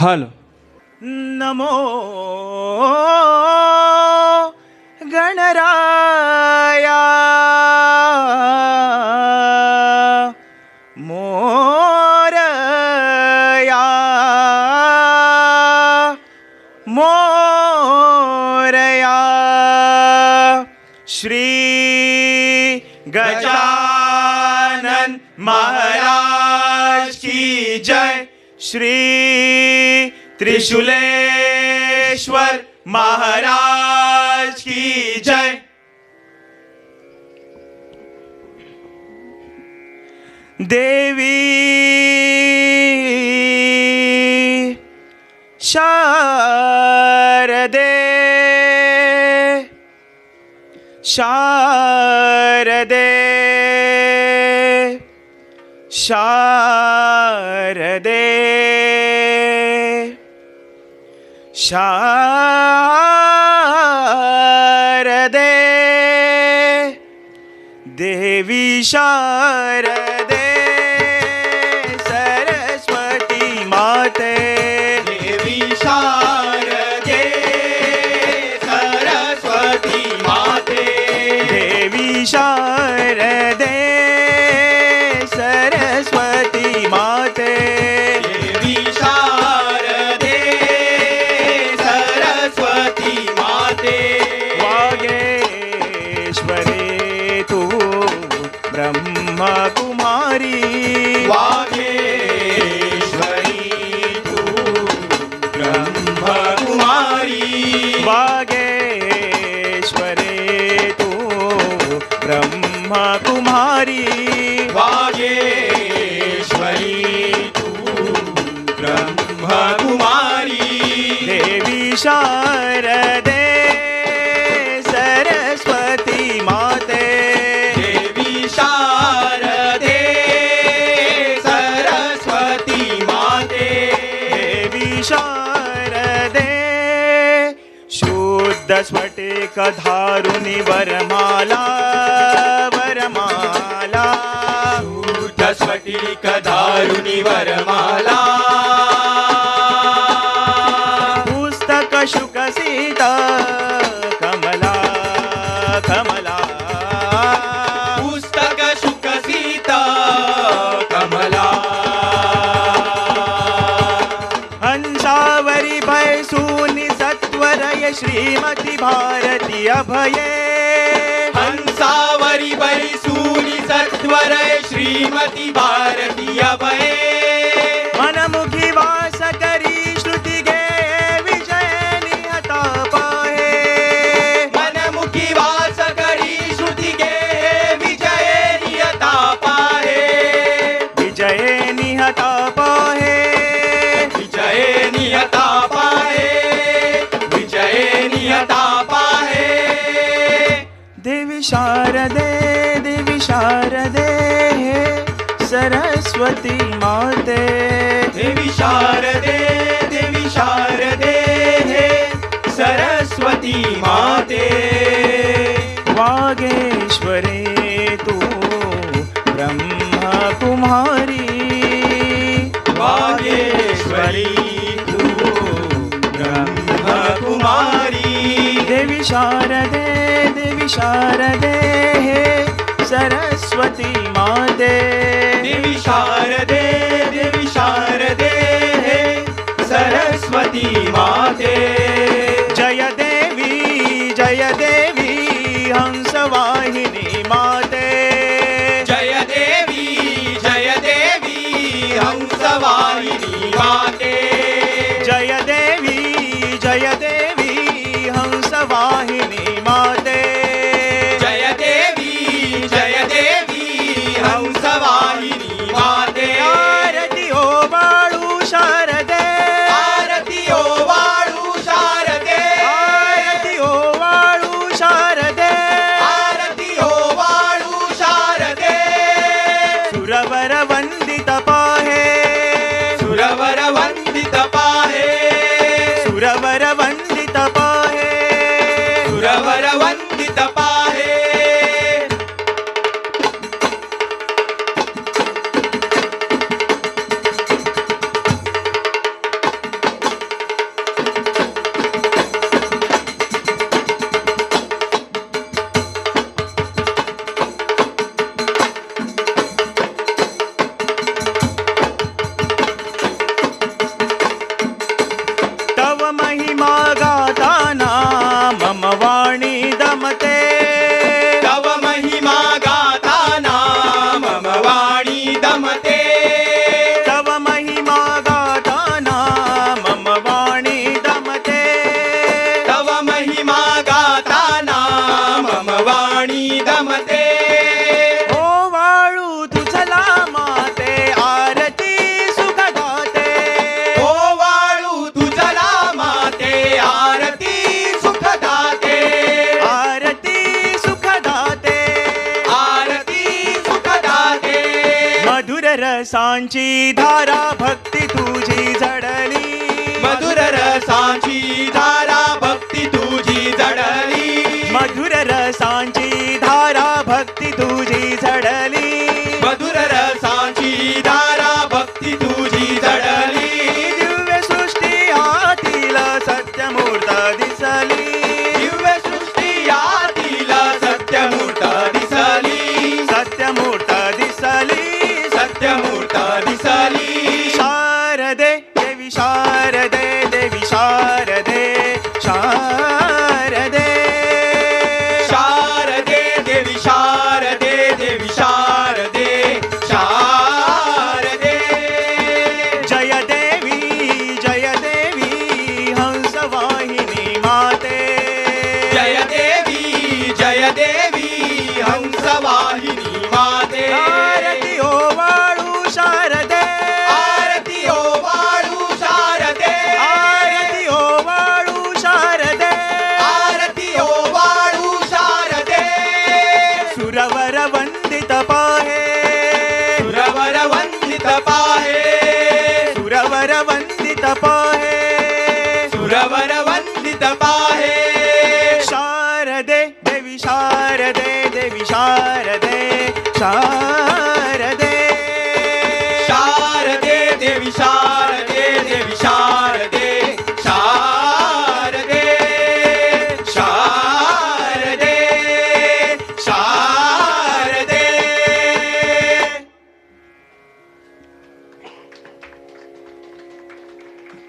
Hello. नमो गणराया. मोरया. मोरया. श्री गजानन महाराज की जय. श्री त्रिशूलेश्वर महाराज की जय। देवी शारदे शारदे शारदे। शारदे देवी शारदे हरी शुद्ध कधारुणी धारुनि वरमाला वरमाला। स्फटिक कधारुणी वरमाला। श्रीमती भारती अभये। हंसावरी बैसूनी सत्वरय श्रीमती भारती अभये। देवी शारदे सरस्वती माते। देवी शारदे देवी शारदे हे सरस्वती माते। वागेश्वरे तू ब्रह्मकुमारी। वागेश्वरी तू ब्रह्मकुमारी। देवी शारदे शारदे सरस्वती माते. देवी शारदे देवी शारदे हे सरस्वती माते. जय देवी जय देवी हंसवाहिनी. रसांची धारा भक्ती तुझी जडली. मधुर रसाची धारा भक्ती तुझी जडली. मधुर रसांची धारा भक्ती तुझी झडली मधुर रसाची धारा भक्ती तुझी जडली. दिव्य सृष्टी हातील सत्यमूर्त दिसली. सुरवर वंदित पाहे। शारदे देवी शारदे देवी शारदे। शारदे